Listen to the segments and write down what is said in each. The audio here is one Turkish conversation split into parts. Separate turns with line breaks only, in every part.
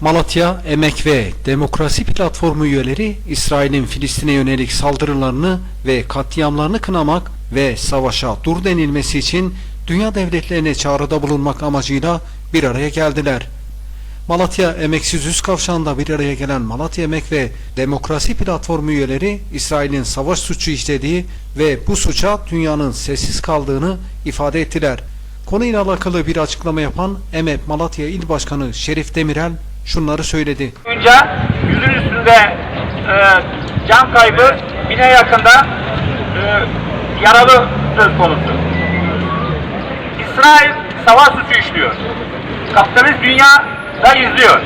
Malatya Emek ve Demokrasi Platformu üyeleri İsrail'in Filistin'e yönelik saldırılarını ve katliamlarını kınamak ve savaşa dur denilmesi için dünya devletlerine çağrıda bulunmak amacıyla bir araya geldiler. Malatya Emeksiz Üst Kavşağı'nda bir araya gelen Malatya Emek ve Demokrasi Platformu üyeleri İsrail'in savaş suçu işlediği ve bu suça dünyanın sessiz kaldığını ifade ettiler. Konuyla alakalı bir açıklama yapan EMEP Malatya İl Başkanı Şerif Demirel şunları söyledi.
boyunca yüzün üstünde e, can kaybı bine yakında e, yaralı söz konusu. İsrail savaş suçu işliyor. Kapitalist dünya da izliyor.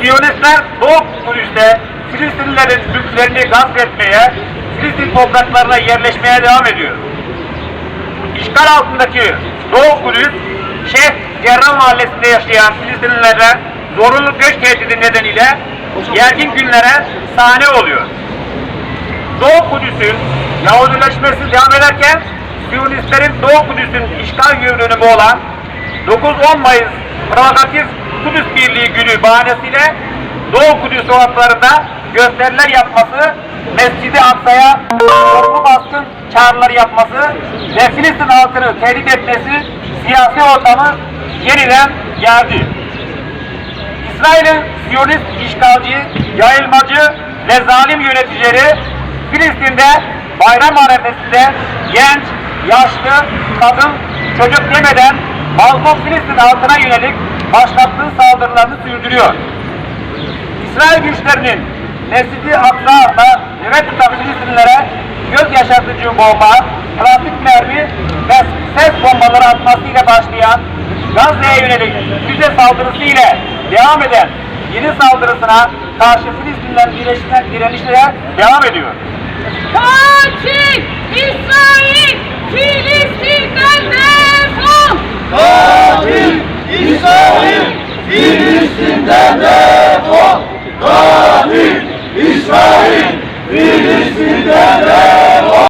Siyonistler Doğu Kudüs'te Filistinlilerin mülklerini gasp etmeye, Filistin topraklarına yerleşmeye devam ediyor. İşgal altındaki Doğu Kudüs, Şehf Cerrah Mahallesi'nde yaşayan Filistinlilere zorunlu göç tehdidi nedeniyle gergin günlere sahne oluyor. Doğu Kudüs'ün Yahudileşmesi devam ederken Siyonistlerin Doğu Kudüs'ün işgal yürünümü olan 9-10 Mayıs provokatif Kudüs Birliği günü bahanesiyle Doğu Kudüs sokaklarında gösteriler yapması, Mescid-i Aksa'ya zorlu baskın çağrıları yapması ve Filistin halkını tehdit etmesi siyasi ortamı yeniden geldi. İsrail'in Siyonist işgalci, yayılmacı ve zalim yöneticileri Filistin'de bayram arefesinde genç, yaşlı, kadın, çocuk demeden mazlum Filistin halkına yönelik başlattığı saldırılarını sürdürüyor. İsrail güçlerinin Mescid-i Aksa'da nöbet tutan Filistinlilere göz yaşartıcı bomba, plastik mermi ve ses bombaları atmasıyla başlayan Gazze'ye yönelik füze saldırısı ile devam eden yeni saldırısına karşı Filistinlilerin direnişine, direnişine devam ediyor.
Katil İsrail
Filistin'de de